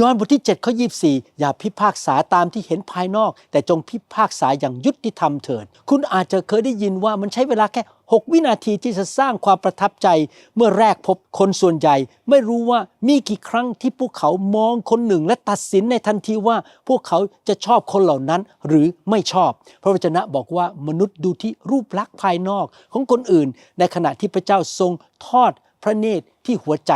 ยอห์นบทที่7ข้อ24 อย่าพิพากษาตามที่เห็นภายนอก แต่จงพิพากษาอย่างยุติธรรมเถิด คุณอาจจะเคยได้ยินว่ามันใช้เวลาแค่ 6 วินาทีที่จะสร้างความประทับใจ เมื่อแรกพบคนส่วนใหญ่ ไม่รู้ว่ามีกี่ครั้งที่พวกเขามองคนหนึ่งและตัดสินในทันทีว่า พวกเขาจะชอบคนเหล่านั้นหรือไม่ชอบ พระวจนะบอกว่ามนุษย์ดูที่รูปลักษณ์ภายนอกของคนอื่น ในขณะที่พระเจ้าทรงทอดพระเนตรที่หัวใจ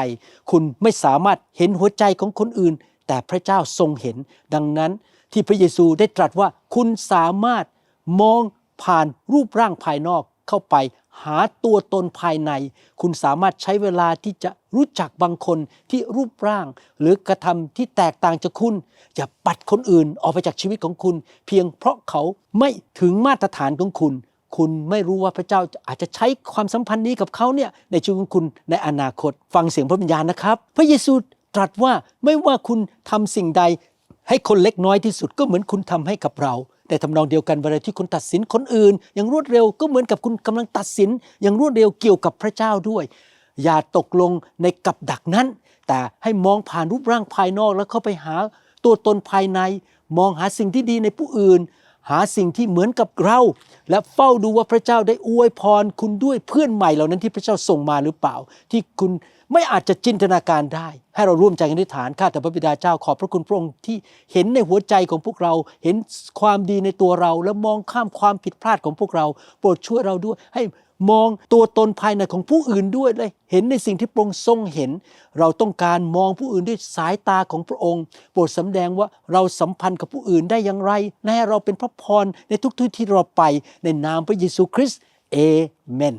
คุณไม่สามารถเห็นหัวใจของคนอื่น แต่พระเจ้าทรงเห็น ดังนั้นที่พระเยซูได้ตรัสว่าคุณสามารถมองผ่านรูปร่างภายนอกเข้าไปหาตัวตนภายใน คุณสามารถใช้เวลาที่จะรู้จักบางคนที่รูปร่าง หรือกระทำที่แตกต่างจากคุณ อย่าปัดคนอื่นออกไปจากชีวิตของคุณ เพียงเพราะเขาไม่ถึงมาตรฐานของคุณ คุณไม่รู้ว่าพระเจ้าอาจจะใช้ความสัมพันธ์นี้กับเขาเนี่ยในชีวิตของคุณในอนาคต ฟังเสียงพระวิญญาณนะครับ พระเยซู ตรัสว่าไม่ว่าคุณทำสิ่งใด ให้คนเล็กน้อยที่สุดก็เหมือนคุณทำให้กับเรา แต่ทำนองเดียวกันเวลาที่คุณตัดสินคนอื่น อย่างรวดเร็วก็เหมือนกับคุณกำลังตัดสิน อย่างรวดเร็วเกี่ยวกับพระเจ้าด้วย อย่าตกลงในกับดักนั้น แต่ให้มองผ่านรูปร่างภายนอกแล้วเข้าไปหาตัวตนภายใน มองหาสิ่งที่ดีในผู้อื่น หาสิ่งที่เหมือนกับเรา และเฝ้าดูว่าพระเจ้าได้อวยพรคุณด้วยเพื่อนใหม่เหล่านั้นที่พระเจ้าส่งมาหรือเปล่า ที่คุณ ไม่อาจจะจินตนาการได้ ให้เราร่วมใจกันอธิษฐานข้าแต่พระบิดาเจ้าขอบพระคุณพระองค์ที่เห็นในหัวใจของพวกเรา เห็นความดีในตัวเรา และมองข้ามความผิดพลาดของพวกเรา โปรดช่วยเราด้วย ให้มองตัวตนภายในของผู้อื่นด้วยเลยเห็นในสิ่งที่พระองค์ทรงเห็น เราต้องการมองผู้อื่นด้วยสายตาของพระองค์ โปรดสำแดงว่าเราสัมพันธ์กับผู้อื่นได้อย่างไรและให้เราเป็นพระพรในทุกที่ที่เราไปในนามพระเยซูคริสต์เอเมน